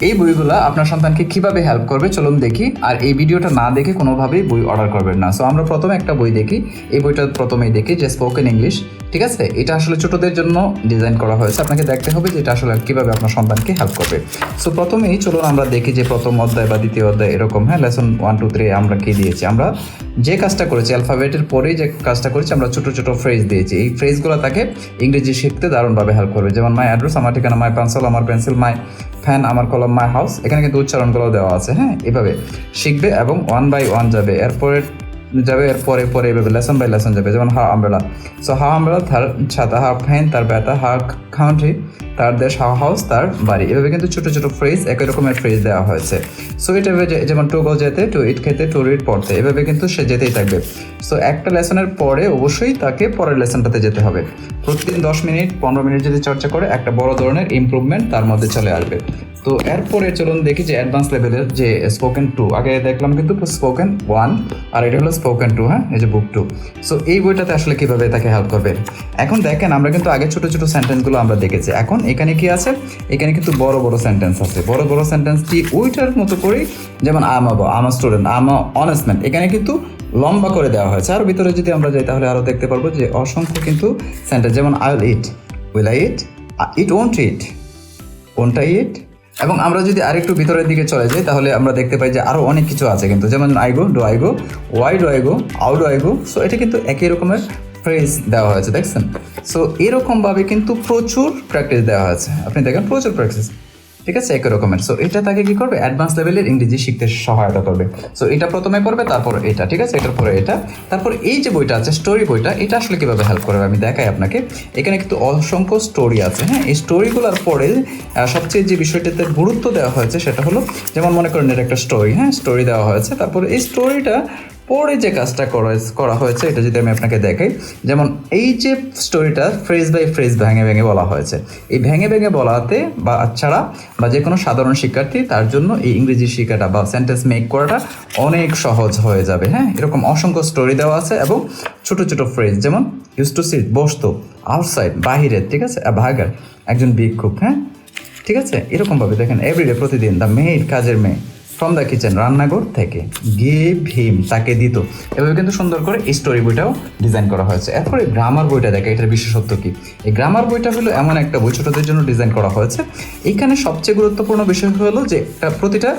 এই বইগুলো আপনার সন্তানকে কীভাবে হেল্প করবে চলুন দেখি। আর এই ভিডিওটা না দেখে কোনোভাবেই বই অর্ডার করবেন না। সো আমরা প্রথমে একটা বই দেখি। এই বইটা প্রথমেই দেখি যে স্পোকেন ইংলিশ ঠিক আছে? এটা আসলে ছোটদের জন্য ডিজাইন করা হয়েছে। আপনাকে দেখতে হবে যে এটা আসলে কীভাবে আপনার সন্তানকে হেল্প করবে। সো প্রথমেই চলুন আমরা দেখি যে প্রথম অধ্যায় বা দ্বিতীয় অধ্যায় এরকম হ্যাঁ? লেসন ওয়ান টু থ্রি আমরা কি দিয়েছি? আমরা যে কাজটা করেছি অ্যালফাবেটের পরেই যে কাজটা করেছি, আমরা ছোট ছোট ফ্রেজ দিয়েছি। এই ফ্রেজগুলো তাকে ইংরেজি শিখতে দারুণভাবে হেল্প করবে। যেমন মাই অ্যাড্রেস আমার ঠিকানা মাই পেন্সিল আমার পেন্সিল মাই ফ্যান আমার কলম মাই হাউস এখানে কিন্তু উচ্চারণগুলো দেওয়া আছে হ্যাঁ? এভাবে শিখবে এবং ওয়ান বাই ওয়ান যাবে। এরপরে যাবে, এরপরে পরে এভাবে লেসন বাই লেসন যাবে, যেমন হা আমরা সো হা আমরা তার ছাতা, হা ফ্যান তার ব্যথা, হা কাউন্ট্রি তার দেশ হাউস তার বাড়ি। এভাবে কিন্তু ছোট ছোট ফ্রেজ একই রকমের ফ্রেজ দেওয়া হয়েছে। সো এটা যেমন টু গো যেতে, টু ইট খেতে, টু রিড পড়তে, এভাবে কিন্তু সে যেতেই থাকবে। সো একটা লেসনের পরে অবশ্যই তাকে পরের লেসনটাতে যেতে হবে। প্রতিদিন দশ মিনিট, পনেরো মিনিট যদি চর্চা করে, একটা বড় ধরনের ইমপ্রুভমেন্ট তার মধ্যে চলে আসবে। তো এরপরে চলুন দেখি যে অ্যাডভান্স লেভেলের যে স্পোকেন টু আগে দেখলাম কিন্তু স্পোকেন ওয়ান আর এটা হলো স্পোকেন টু হ্যাঁ? এই যে বুক টু সো এই বইটাতে আসলে কীভাবে তাকে হেল্প করবে? এখন দেখেন, আমরা কিন্তু আগে ছোট ছোট সেন্টেন্সগুলো আমরা দেখেছি। এখন এখানে কি আছে? এখানে কিন্তু বড় বড় সেন্টেন্স আছে। বড় বড় সেন্টেন্স কি ওইটার মতো করেই যেমন আম আম স্টুডেন্ট আমা অনেস্টমেন্ট এখানে কিন্তু লম্বা করে দেওয়া হয়েছে। আর ভিতরে যদি আমরা যাই তাহলে আরও দেখতে পারব যে অসংখ্য কিন্তু সেন্টেন্স যেমন I will eat will I eat eat won't eat কোনটা ইট এবং আমরা যদি আরেকটু ভিতরের দিকে চলে যাই, তাহলে আমরা দেখতে পাই যে আরও অনেক কিছু আছে কিন্তু। যেমন I go do I go Y do I go আউ ডো আইগো সো এটা কিন্তু একই রকমের ফ্রেজ দেওয়া হয়েছে, দেখছেন? সো এরকমভাবে কিন্তু প্রচুর প্র্যাকটিস দেওয়া হয়েছে। আপনি দেখেন, প্রচুর প্র্যাকটিস ঠিক আছে? একই রকমের। সো এটা তাকে কি করবে? অ্যাডভান্স লেভেলের ইংরেজি শিখতে সহায়তা করবে। সো এটা প্রথমে করবে, তারপর এটা। ঠিক আছে? এটার পরে এটা। তারপর এই যে বইটা আছে স্টোরি বইটা, এটা আসলে কীভাবে হেল্প করবে? আমি দেখাই আপনাকে। এখানে কিন্তু অসংখ্য স্টোরি আছে হ্যাঁ? এই স্টোরিগুলোর পরে সবচেয়ে যে বিষয়টাতে গুরুত্ব দেওয়া হয়েছে, সেটা হলো, যেমন মনে করেন এটা একটা স্টোরি হ্যাঁ? স্টোরি দেওয়া হয়েছে। তারপরে এই স্টোরিটা পরে যে কাজটা করা করা হয়েছে, এটা যদি আমি আপনাকে দেখাই, যেমন এই যে স্টোরিটা ফ্রেজ বাই ফ্রেজ ভেঙে ভেঙে বলা হয়েছে। এই ভেঙে ভেঙে বলাতে বা ছাড়া বা যে কোনো সাধারণ শিক্ষার্থী, তার জন্য এই ইংরেজি শিক্ষাটা বা সেন্টেন্স মেক করাটা অনেক সহজ হয়ে যাবে হ্যাঁ? এরকম অসংখ্য স্টোরি দেওয়া আছে এবং ছোট ছোট ফ্রেজ যেমন ইউজ টু সিট বসতো আউটসাইড বাহিরে ঠিক আছে? ভাগার একজন ভিক্ষুক হ্যাঁ? ঠিক আছে? এরকমভাবে দেখেন এভরিডে প্রতিদিন দ্য মেয়ের কাজের মেয়ে। ফ্রম দ্য কিচেন রান্নাঘর থেকে গিয়ে ভীম তাকে দিত। এভাবে কিন্তু সুন্দর করে স্টোরি বইটাও ডিজাইন করা হয়েছে। এরপরে গ্রামার বইটা দেখে, এটার বিশেষত্ব কি? এই গ্রামার বইটা হলো এমন একটা বই, ছোটদের জন্য ডিজাইন করা হয়েছে। এখানে সবচেয়ে গুরুত্বপূর্ণ বিষয় হলো যে প্রতিটা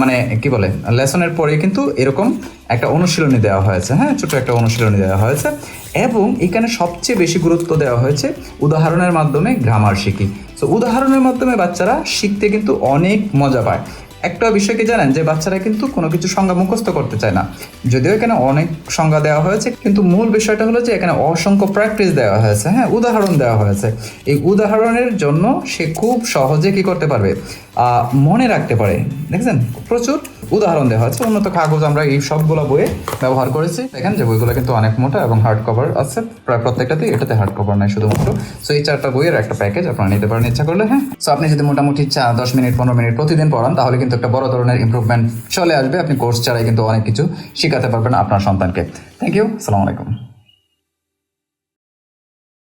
মানে কি বলে, লেসনের পরে কিন্তু এরকম একটা অনুশীলনী দেওয়া হয়েছে। হ্যাঁ ছোট একটা অনুশীলনী দেওয়া হয়েছে। এবং এখানে সবচেয়ে বেশি গুরুত্ব দেওয়া হয়েছে উদাহরণের মাধ্যমে গ্রামার শিখি। তো উদাহরণের মাধ্যমে বাচ্চারা শিখতে কিন্তু অনেক মজা পায়। একটা বিষয় কি জানেন? যে বাচ্চারা কিন্তু কোনো কিছু সংজ্ঞা মুখস্থ করতে চায় না। যদিও এখানে অনেক সংজ্ঞা দেওয়া হয়েছে, কিন্তু মূল বিষয়টা হলো যে এখানে অসংখ্য প্র্যাকটিস দেওয়া হয়েছে। হ্যাঁ উদাহরণ দেওয়া হয়েছে। এই উদাহরণের জন্য সে খুব সহজে কি করতে পারবে? মনে রাখতে পারে। দেখছেন? প্রচুর উদাহরণ দেওয়া হয়েছে উন্নত কাগজ আমরা এই সবগুলো বইয়ে ব্যবহার করেছি। দেখেন যে বইগুলো কিন্তু অনেক মোটা এবং হার্ড কভার আছে। প্রায় প্রত্যেকটাতে এটাতে হার্ড কভার নাই শুধুমাত্র। সো এই চারটা বইয়ের একটা প্যাকেজ আপনারা নিতে পারেন, ইচ্ছা করলে হ্যাঁ? সো আপনি যদি মোটামুটি চা, দশ মিনিট, পনেরো মিনিট প্রতিদিন পড়ান, তাহলে কিন্তু একটা বড় ধরনের ইম্প্রুভমেন্ট চলে আসবে। আপনি কোর্স ছাড়াই কিন্তু অনেক কিছু শেখাতে পারবেন আপনার সন্তানকে। থ্যাংক ইউ আসসালামু আলাইকুম